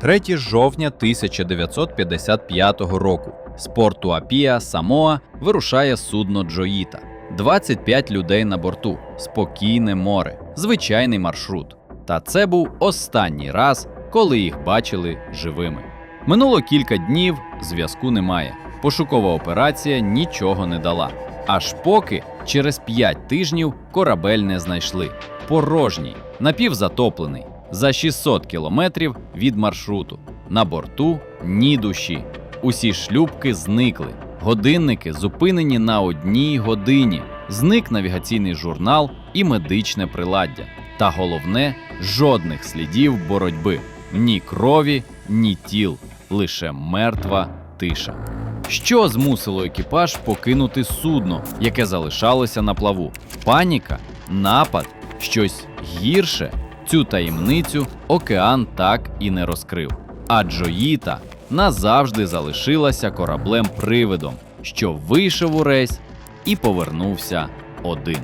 3 жовтня 1955 року. З порту Апія Самоа вирушає судно Джоїта. 25 людей на борту, спокійне море, звичайний маршрут. Та це був останній раз, коли їх бачили живими. Минуло кілька днів, зв'язку немає. Пошукова операція нічого не дала. Аж поки через 5 тижнів корабель не знайшли. Порожній, напівзатоплений, за 600 кілометрів від маршруту. На борту ні душі. Усі шлюбки зникли. Годинники зупинені на одній годині. Зник навігаційний журнал і медичне приладдя. Та головне жодних слідів боротьби, ні крові, ні тіл, лише мертва тиша. Що змусило екіпаж покинути судно, яке залишалося на плаву? Паніка, напад, щось гірше. Цю таємницю океан так і не розкрив. А Джоїта назавжди залишилася кораблем-привидом, що вийшов у рейс і повернувся один.